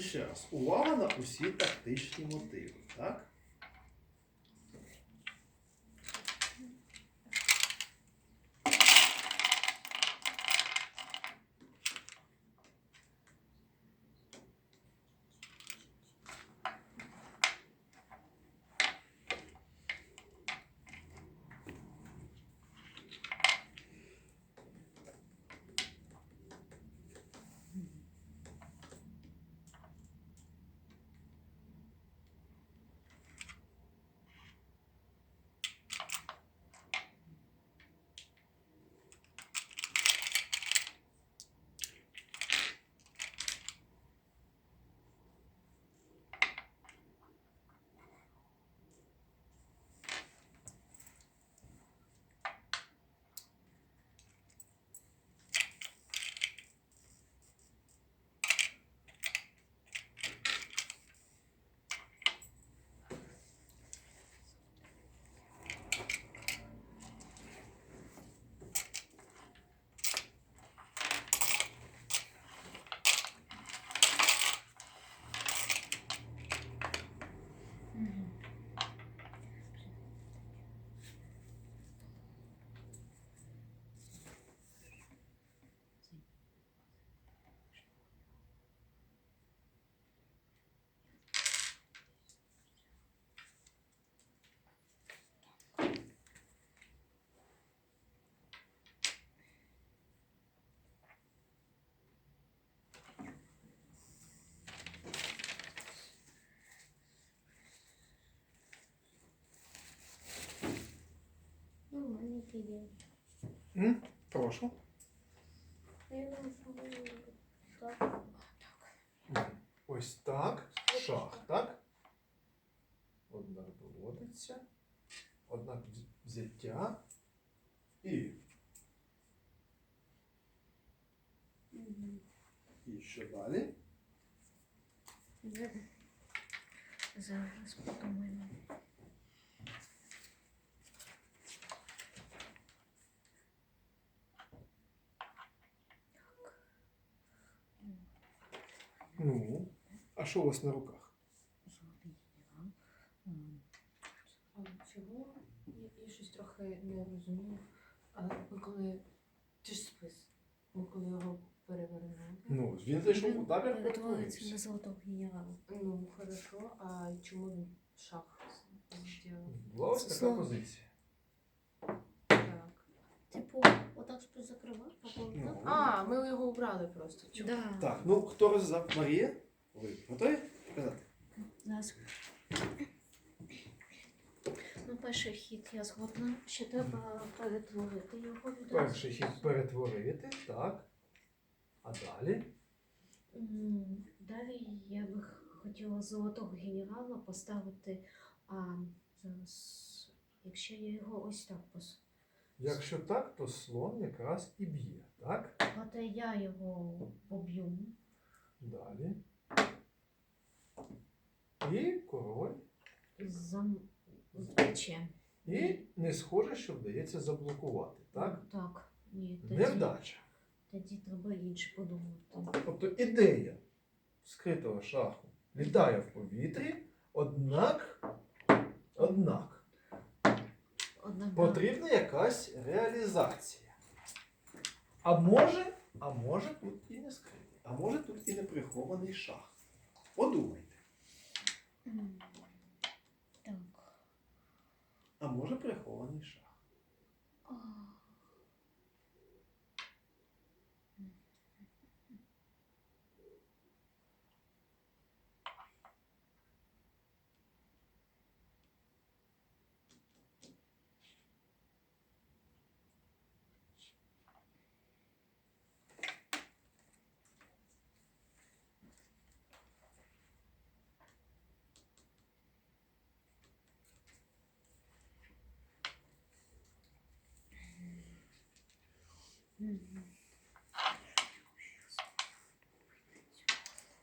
Ще раз, увага на усі тактичні мотиви. Так? Піде. М? Прошу. Так. Ось так. Шах, так? Однак доводиться. Однак вз- взяття. І. І що далі? Зараз подумаємо. Ну. А що у вас на руках? Чого? Я, я щось трохи не розумію. А ми коли. Ти ж спис. Ми коли його перевернули. Ну, він зайшов у табір, перетворюється перетворився. на золотого генерала. Ну, хорошо, а чому він шах зробив? Була ось така Слово. позиція. Так. Типу, отак що закривав, потім Ну. так. А, ми його убрали просто. Чому? Да. Так, ну хто розв'язав? Марія? Ви готові? Казати? Зараз. Ну, перший хід я згодна. Ще треба перетворити його відразу. Перший хід перетворити, так. А далі? М, Далі я би х- хотіла золотого генерала поставити. А зараз, якщо я його ось так пос... Якщо так, то слон якраз і б'є, так? Проте я його поб'ю. Далі. І король. Зам... Втече. І не схоже, що вдається заблокувати, так? Так. Ні, тоді, Невдача. тоді треба інше подумати. Тобто ідея скритого шаху літає в повітрі, однак, однак Однак, потрібна якась реалізація. А може, а може тут і не скритий, а може тут і не прихований шах. Подумайте. Так. А може прихований шах.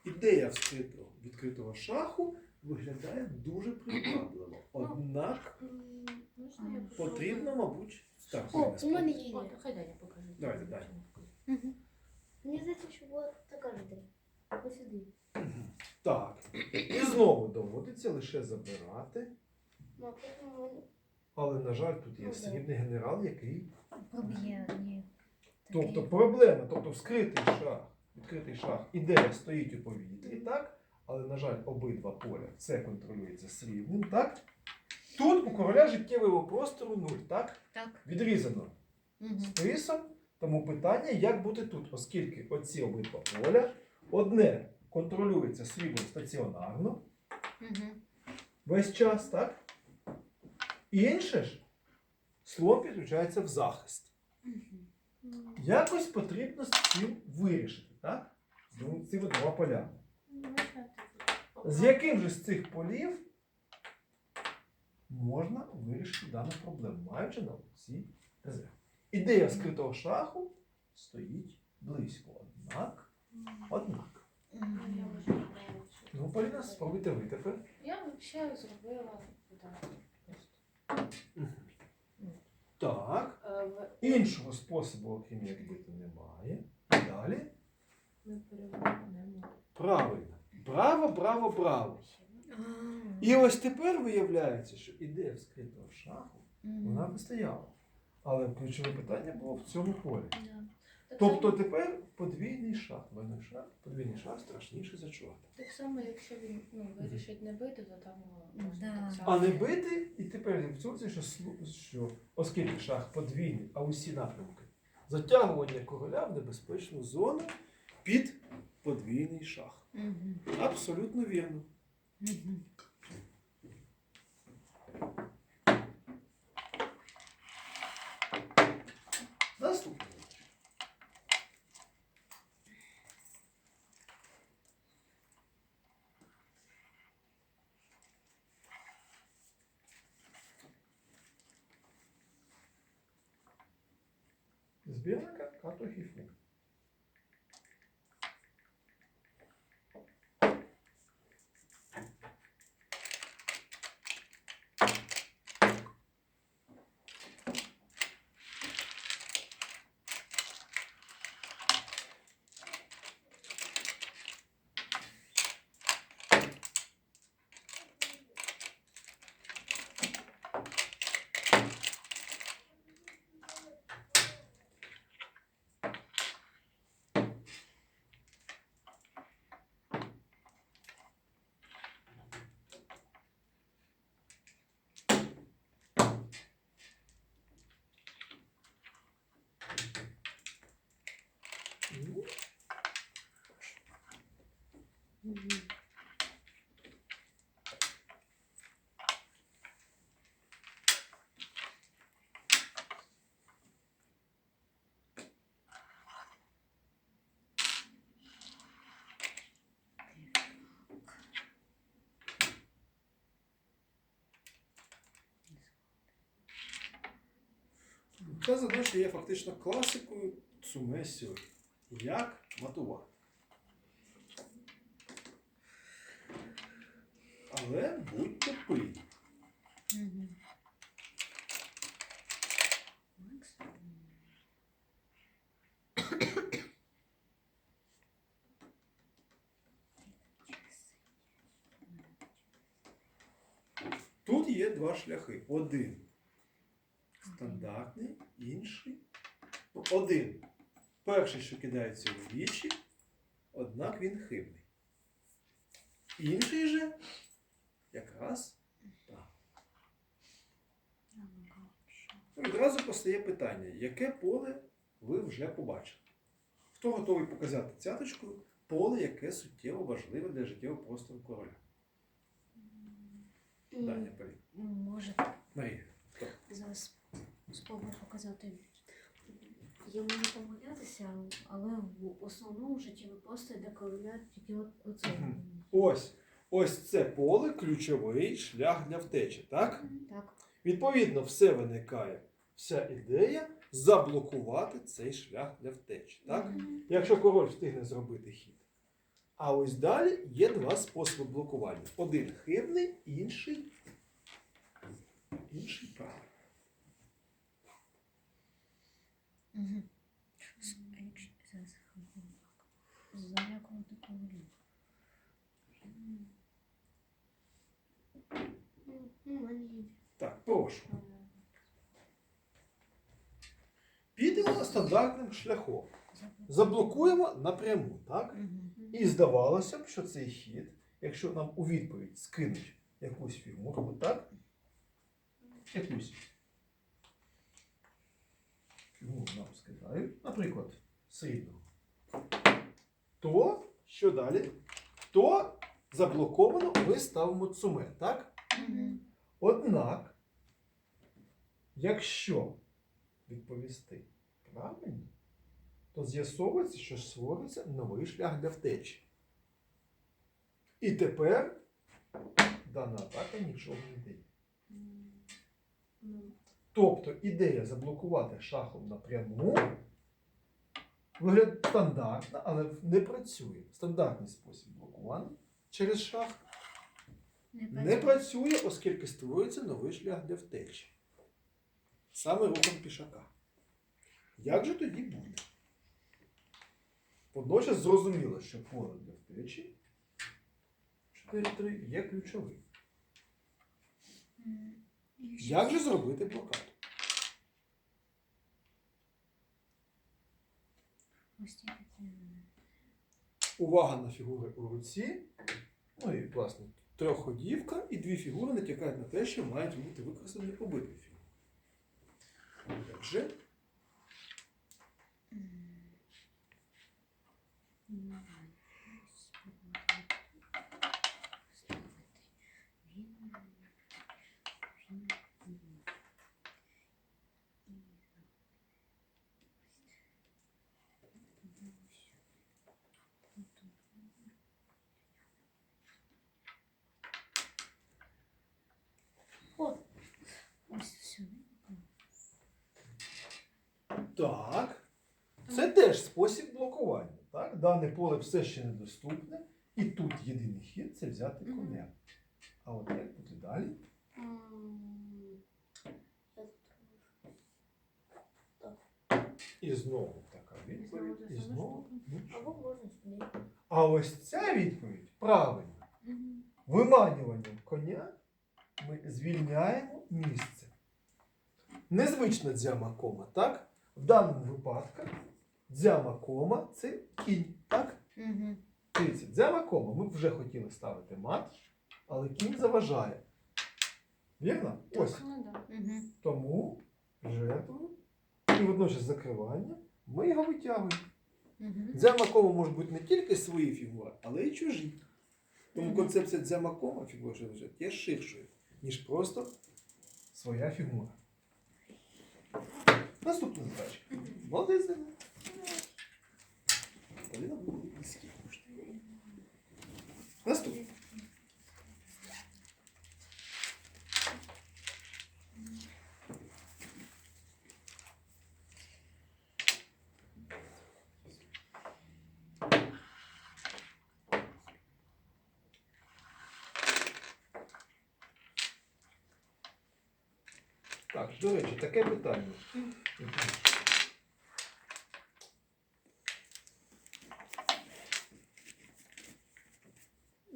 Ідея вскритого, відкритого шаху виглядає дуже привабливо. Однак я М, потрібно, мабуть, так. О, у мене є ідея. хай Даня покаже. Давайте, Даня. Мені здається, що була така ж ідея. Посиди. Мгм. Так. І знову доводиться лише забирати. Ну, а потім вони- Але, на жаль, тут є Ну, срібний генерал, який. Проб'є, ні. Тобто проблема, тобто вскритий шах, відкритий шах, ідея стоїть у повітрі, так? Але, на жаль, обидва поля це контролюється срібним, так? Тут у короля життєвого простору нуль, так? Так. Відрізано Угу. списом. Тому питання, як бути тут, оскільки оці обидва поля, одне контролюється сріблом стаціонарно Угу. весь час, так? Інше ж слон підключається в захист. Якось потрібно з цим вирішити, так? З цими двома полями. З яким же з цих полів можна вирішити дану проблему, маючи на цій резерв? Ідея скритого шаху стоїть близько. Однак, однак. Ну, Ну, Поліна, спробуйте ви тепер. Я взагалі зробила так. Так. Е, Іншого способу, окрім як бити, немає. Далі. Правильно. Браво, браво, браво. І ось тепер виявляється, що ідея вскритого шаху, вона вистояла. Але ключове питання було в цьому полі. Так Тобто тепер подвійний шах. Двойний шах, подвійний шах страшніший за чорта. Так само, якщо він ну, вирішить не бити, то там можна Да. А не бити, і тепер в цьому що, що оскільки шах подвійний, а усі напрямки, затягування короля в небезпечну зону під подвійний шах. Абсолютно вірно. Наступне. Збірника картохіфу. Ну, Ця задача є фактично класикою Цумесіо. Як матувати. Але будьте пильні. Тут є два шляхи. Один стандартний, інший. Ну, Один. Перший, що кидається у вічі, однак він хибний. Інший же якраз так. Ну, Відразу постає питання, яке поле ви вже побачили? Хто готовий показати цяточкою поле, яке суттєво важливе для життєвого простору короля? Даня. Може, Марія. Хто? зараз спробую показати. Я можу помилятися, але в основному житті ви просто йде короля тільки оце. Ось. Ось це поле ключовий шлях для втечі, так? Так. Відповідно, все виникає. Вся ідея заблокувати цей шлях для втечі. Так? Якщо король встигне зробити хід. А ось далі є два способи блокування. Один хибний, інший. Інший. Угу. Зараз хвилинку. Залякувати королів. Ну. Так, прошу. Підемо стандартним шляхом. Заблокуємо напряму, так? І здавалося б, що цей хід, якщо нам у відповідь скинуть якусь фігуру, так? Якусь фігуру нам скидають, наприклад, срібну, то що далі? То заблоковано ми ставимо цуме, так? Однак, якщо відповісти правильно, то з'ясовується, що створиться новий шлях для втечі. І тепер дана атака нічого не дає. Тобто ідея заблокувати шахом напряму виглядає стандартна, але не працює. Стандартний спосіб блокування через шах Не не працює. працює, оскільки створюється новий шлях для втечі. Саме рухом пішака. Як же тоді буде? Водночас зрозуміло, що поле для втечі 4-3 є ключовим. Як же зробити блокаду? Увага на фігури у руці. Ну і, власне, трьохходівка і дві фігури натякають на те, що мають бути використані обидві фігури. Отже, М. Ну, спробувати ставити. Він- він- він. І- О, ось сюди. так. Це теж спосіб блокування. Так? Дане поле все ще недоступне. І тут єдиний хід це взяти коня. А от як буде далі? І знову така відповідь. І знову. Або. А ось ця відповідь правильна. Виманюванням коня ми звільняємо місце. Незвична дзяма кома, так? В даному випадку дзяма кома це кінь, так? Мгм. Дивіться, дзяма кома, ми вже хотіли ставити мат, але кінь заважає. Вірно? Ось. Ну да. Мгм. Тому жертву і водночас закривання ми його витягуємо. Мгм. Дзяма кома може бути не тільки свої фігури, але й чужі. Тому Мгм. концепція дзяма кома фігури є ширшою, ніж просто своя фігура. Наступна задача. Молодець, Даня. Поліна буде близькі. Наступна. Так, до речі, таке питання.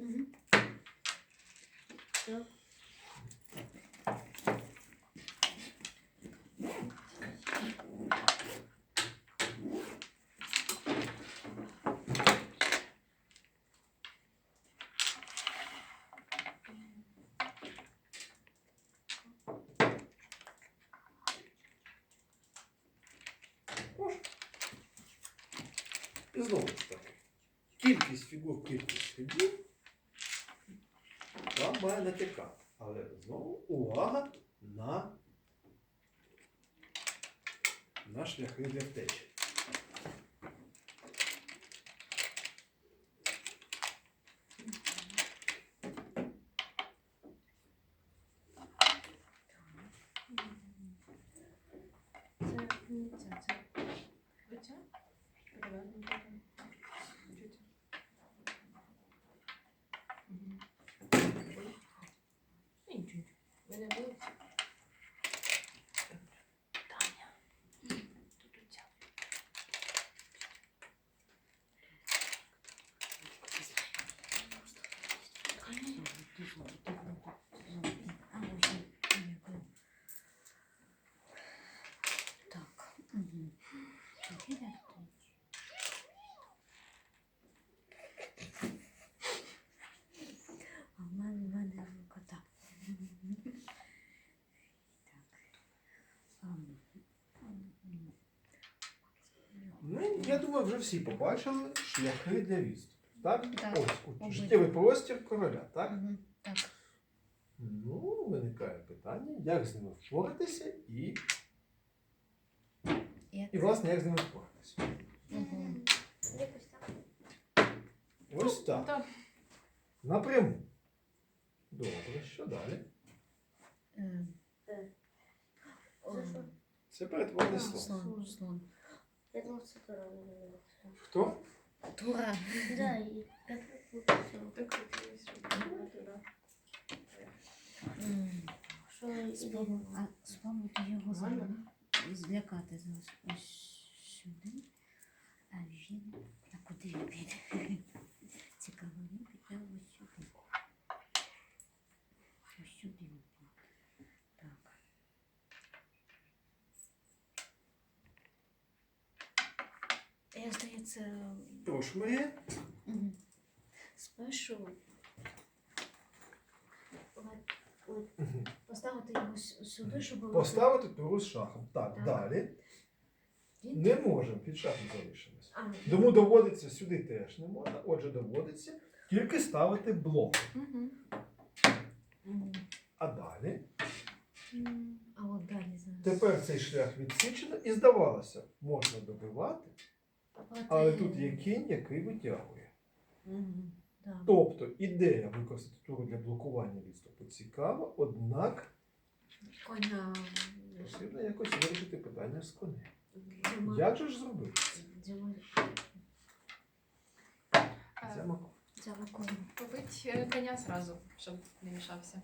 Мгм. Так. І знову ж таки. Кількість фігур, кількість фігур вам має натякати. Але знову увага на, на шляхи для втечі. Це не ця, це оця? Перевернута. Чи ця? Мгм. Ой. Ні, Нічого, нічого. Ви не були? Таня. Тут оця. Я думаю, вже всі побачили шляхи для відступу. Так? Так, Ось от, життєвий простір короля, так? Мгм, Так. Ну, виникає питання, як з ними впоратися і, Як? і власне, як з ними впоратися. Мгм. Якось так. Ось так. Так. Напряму. Добре, що далі? Е, Е, о, Це слова. Слон, слон. Я думав, це Тура називається. Хто? Тура. Да, і як випустив. Так хотілося, щоб туди. М, Що і Спробуй, а спробуйте його Нормально? зараз злякати зараз. Ось сюди. А він. А куди він піде? Цікаво, він піде ось сюди. Ось сюди він піде. Так. Я, здається, Прошу, Марія. спершу поставити його сюди, щоб Поставити туру з шахом. Так, Так. далі. він Не можемо, під шахом залишимось. А, Тому доводиться сюди теж не можна. Отже, доводиться тільки ставити блок. Мгм. м, А далі а от далі зараз. тепер цей шлях відсічено і здавалося, можна добивати, але тут є кінь, який витягує. Мгм, да. Тобто ідея використати туру для блокування відступу цікава, однак Коня потрібно якось вирішити питання з конем. Як же ж зробити? це? Е, коня. Побить е, коня зразу, щоб не мішався.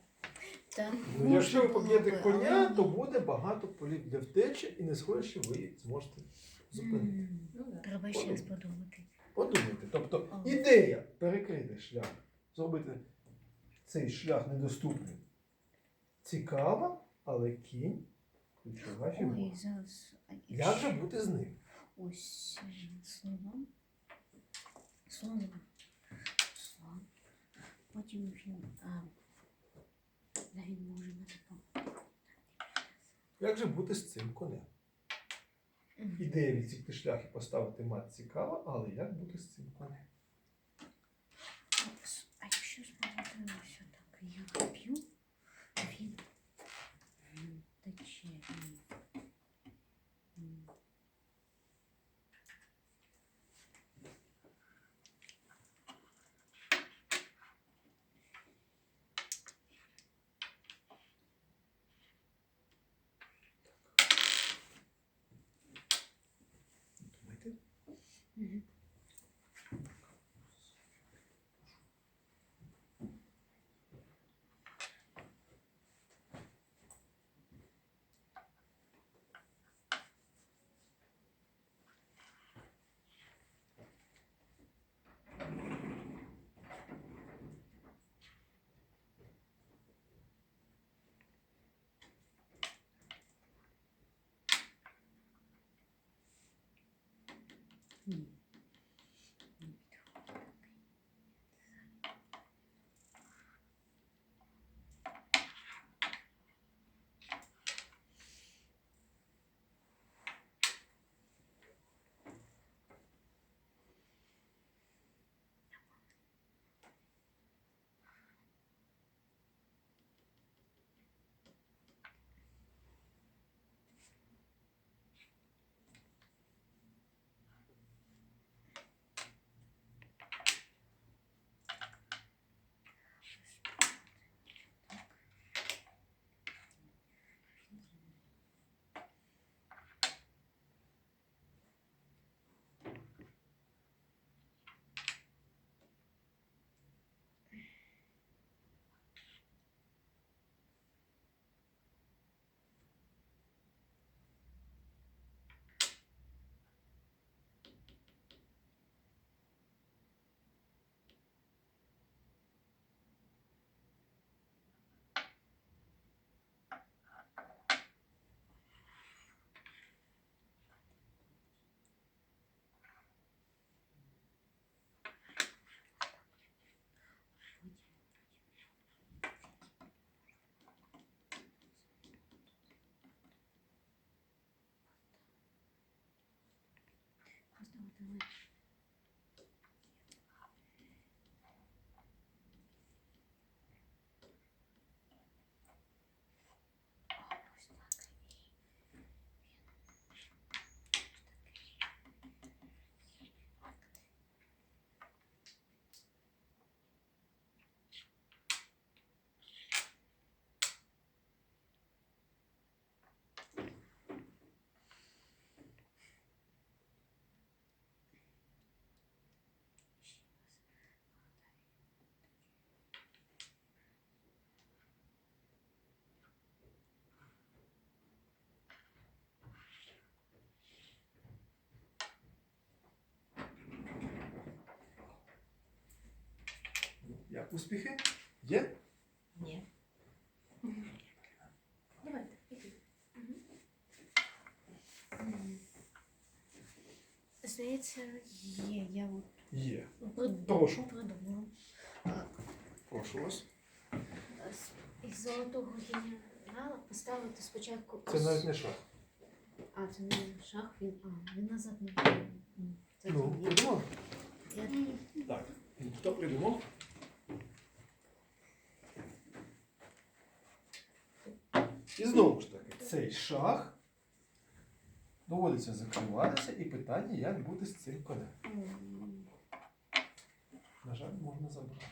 Та, Ну, можна якщо ви було поб'єте би, коня, то буде багато полів для втечі, і не скоріше ви зможете зупинити. Ну да. Треба ще раз подумати. Подумайте, тобто ідея перекрити шлях, зробити цей шлях недоступним. Цікава, але кінь ключова фігура. Ой, зараз. Як же бути з ним? Ось слон. Слон. Слон. Потім він. А, він може по- Як же бути з цим конем? Ідея відсікти шлях і поставити мат цікава, але як бути з цим конем? А якщо спробувати Hmm. That's. Успіхи? Є? Ні. Давайте, іди. Здається, є. Я от Є. прид- Прошу. придумала. Прошу вас. З- Із золотого генерала поставити спочатку. Це навіть не шах. А, це не шах, він. А, він назад не М, це Ну, придумав? Я- Так. Хто придумав? І знову ж таки, цей шах доводиться закриватися і питання, як бути з цим конем. На жаль, можна забрати.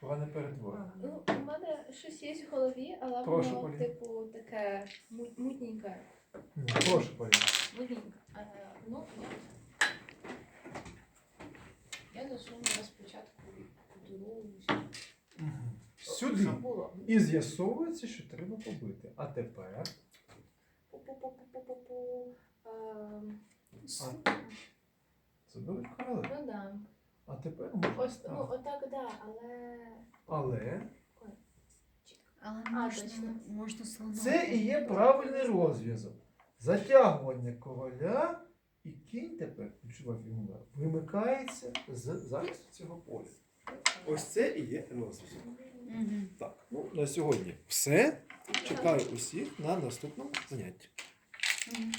Погане перетворення. Ну, у мене щось є в голові, але Прошу, воно, Поліна. типу, таке мут- мутненьке. Ну, Прошу, Поліна. Мутненьке. Е, Ну, я... Я засунула спочатку кудуру. Сюди. Що було? І з'ясовується, що треба побити. А тепер. Ем, заберуть королеву. Ну да. А тепер можна. Ось, ну, так. отак, да, але... Але Але А, можна, точно. можна слона. це і є правильний розв'язок. Затягування короля і кінь тепер, відчував йому, вимикається з захисту цього поля. Ось це і є розв'язок. Мгм. Так, ну на сьогодні все. Чекаю усіх на наступному занятті. Мгм.